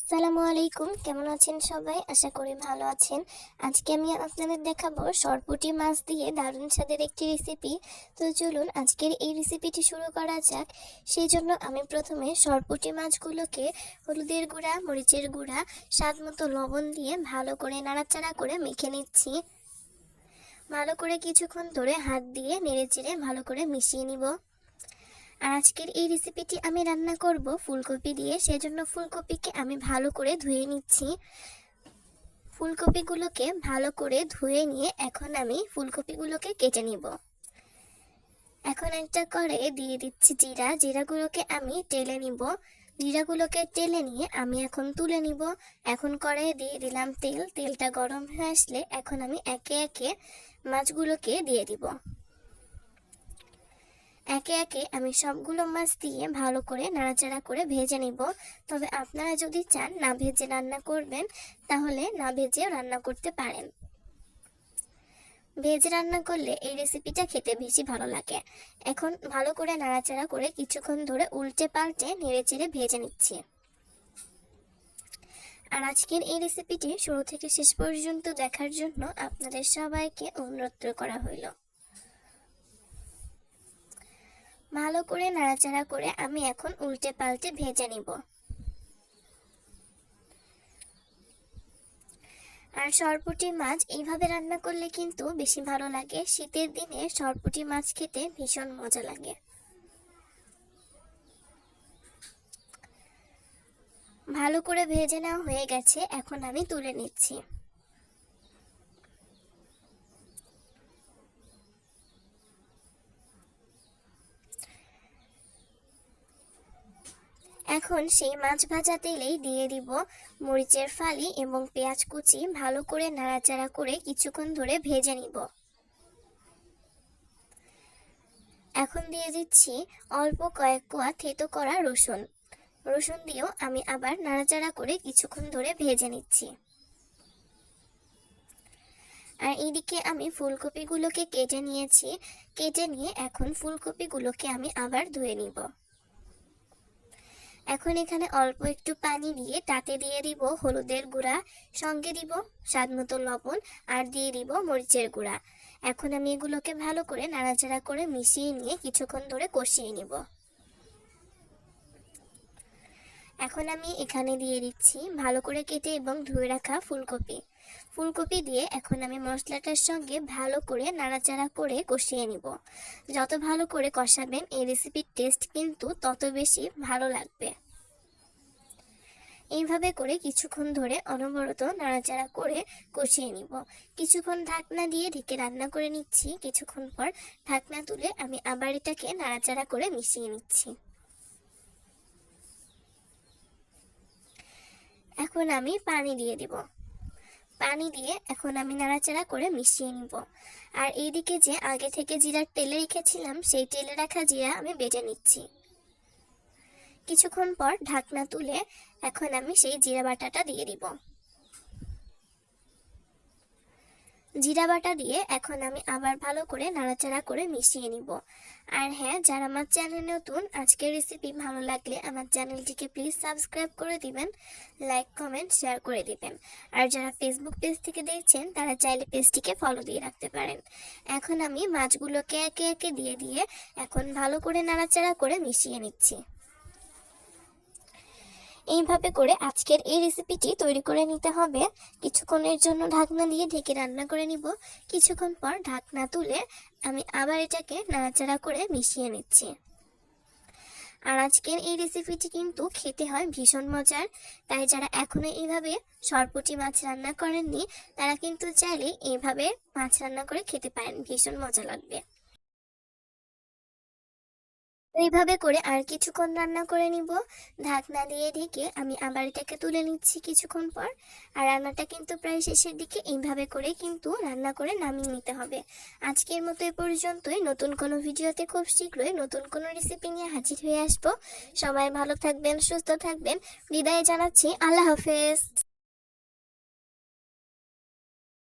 আসসালামু আলাইকুম। কেমন আছেন সবাই? আশা করি ভালো আছেন। আজকে আমি আপনাদের দেখাবো সরপুটি মাছ দিয়ে দারুণ স্বাদের একটি রেসিপি তো চলুন, আজকের এই রেসিপিটি শুরু করা যাক। সেই জন্য আমি প্রথমে সরপুটি মাছগুলোকে হলুদের গুঁড়া, মরিচের গুঁড়া, স্বাদ মতো লবণ দিয়ে ভালো করে নাড়াচাড়া করে মেখে নিচ্ছি। ভালো করে কিছুক্ষণ ধরে হাত দিয়ে নেড়ে চেড়ে ভালো করে মিশিয়ে নিব। আর আজকের এই রেসিপিটি আমি রান্না করব ফুলকপি দিয়ে। সেজন্য ফুলকপিকে আমি ভালো করে ধুয়ে নিচ্ছি। ফুলকপিগুলোকে ভালো করে ধুয়ে নিয়ে এখন আমি ফুলকপিগুলোকে কেটে নিব। এখন একটা করে দিয়ে দিচ্ছি জিরা। জিরাগুলোকে আমি টেলে নিব। জিরাগুলোকে টেলে নিয়ে আমি এখন তুলে নিব। এখন করে দিয়ে দিলাম তেল। তেলটা গরম হয়ে আসলে এখন আমি একে একে মাছগুলোকে দিয়ে দিব। একে একে আমি সবগুলো মাছ দিয়ে ভালো করে নাড়াচাড়া করে ভেজে নিব। তবে আপনারা যদি চান না ভেজে রান্না করবেন, তাহলে না ভেজেও রান্না করতে পারেন। ভেজে রান্না করলে এই রেসিপিটা খেতে বেশি ভালো লাগে। এখন ভালো করে নাড়াচাড়া করে কিছুক্ষণ ধরে উল্টে পাল্টে নেড়ে চেড়ে ভেজে নিচ্ছি। আর আজকের এই রেসিপিটি শুরু থেকে শেষ পর্যন্ত দেখার জন্য আপনাদের সবাইকে অনুরোধ করা হইল। ভালো করে নাড়াচাড়া করে আমি এখন উল্টে পাল্টে ভেজে নিব। আর সরপুটি মাছ এইভাবে রান্না করলে কিন্তু বেশি ভালো লাগে। শীতের দিনে সরপুটি মাছ খেতে ভীষণ মজা লাগে। ভালো করে ভেজে নেওয়া হয়ে গেছে, এখন আমি তুলে নিচ্ছি। এখন সেই মাছ ভাজা তেলেই দিয়ে দিব মরিচের ফালি এবং পেঁয়াজ কুচি ভালো করে নাড়াচাড়া করে কিছুক্ষণ ধরে ভেজে নিব। এখন দিয়ে দিচ্ছি অল্প কয়েক কোয়া থেতো করা রসুন। রসুন দিয়েও আমি আবার নাড়াচাড়া করে কিছুক্ষণ ধরে ভেজে নিচ্ছি। আর এইদিকে আমি ফুলকপিগুলোকে কেটে নিয়েছি। কেটে নিয়ে এখন ফুলকপিগুলোকে আমি আবার ধুয়ে নিব। এখন এখানে অল্প একটু পানি দিয়ে তাতে দিয়ে দিব হলুদের গুঁড়া, সঙ্গে দিব স্বাদ মতো লবণ, আর দিয়ে দিব মরিচের গুঁড়া। এখন আমি এগুলোকে ভালো করে নাড়াচাড়া করে মিশিয়ে নিয়ে কিছুক্ষণ ধরে কষিয়ে নিব। এখন আমি এখানে দিয়ে দিচ্ছি ভালো করে কেটে এবং ধুয়ে রাখা ফুলকপি। ফুলকপি দিয়ে এখন আমি মশলাটার সঙ্গে ভালো করে নাড়াচাড়া করে কষিয়ে নিব। যত ভালো করে কষাবেন, এই রেসিপির টেস্ট কিন্তু তত বেশি ভালো লাগবে। এইভাবে করে কিছুক্ষণ ধরে অনবরত নাড়াচাড়া করে কষিয়ে নিব। কিছুক্ষণ ঢাকনা দিয়ে ঢেকে রান্না করে নিচ্ছি। কিছুক্ষণ পর ঢাকনা তুলে আমি আবার এটাকে নাড়াচাড়া করে মিশিয়ে নিচ্ছি। এখন আমি পানি দিয়ে দিব। পানি দিয়ে এখন আমি নাড়াচাড়া করে মিশিয়ে নিব। আর এইদিকে যে আগে থেকে জিরার তেলে রেখেছিলাম, সেই তেলে রাখা জিরা আমি বেটে নিচ্ছি। কিছুক্ষণ পর ঢাকনা তুলে এখন আমি সেই জিরা বাটাটা দিয়ে দিব। জিরা বাটা দিয়ে এখন আমি আবার ভালো করে নাড়াচাড়া করে মিশিয়ে নিব। আর হ্যাঁ যারা আমার চ্যানেল নতুন, আজকের রেসিপি ভালো লাগলে আমার চ্যানেলটিকে প্লিজ সাবস্ক্রাইব করে দিবেন লাইক কমেন্ট শেয়ার করে দিবেন। আর যারা ফেসবুক পেজ থেকে দেখছেন, তারা চাইলে পেজটিকে ফলো দিয়ে রাখতে পারেন। এখন আমি মাছগুলোকে একে একে দিয়ে দিয়ে এখন ভালো করে নাড়াচাড়া করে মিশিয়ে নিচ্ছি। এইভাবে করে আজকের এই রেসিপিটি তৈরি করে নিতে হবে। কিছুক্ষণের জন্য ঢাকনা দিয়ে ঢেকে রান্না করে নিব। কিছুক্ষণ পর ঢাকনা তুলে আমি আবার এটাকে নাড়াচাড়া করে মিশিয়ে নিচ্ছি। আর আজকের এই রেসিপিটি কিন্তু খেতে হয় ভীষণ মজার। তাই যারা এখনও এইভাবে সরপুটি মাছ রান্না করেননি, তারা কিন্তু চাইলে এইভাবে মাছ রান্না করে খেতে পারেন। ভীষণ মজা লাগবে। এইভাবে করে আর কিছুক্ষণ রান্না করে নিব। ঢাকনা দিয়ে ঢেকে আমি আবার এটাকে তুলে নিচ্ছি কিছুক্ষণ পর। আর রান্নাটা কিন্তু প্রায় শেষের দিকে এইভাবে করে কিন্তু রান্না করে নামিয়ে নিতে হবে। আজকের মতো এ পর্যন্তই। নতুন কোনো ভিডিওতে খুব শীঘ্রই নতুন কোনো রেসিপি নিয়ে হাজির হয়ে আসব। সবাই ভালো থাকবেন, সুস্থ থাকবেন। বিদায় জানাচ্ছি। আল্লাহ হাফেজ।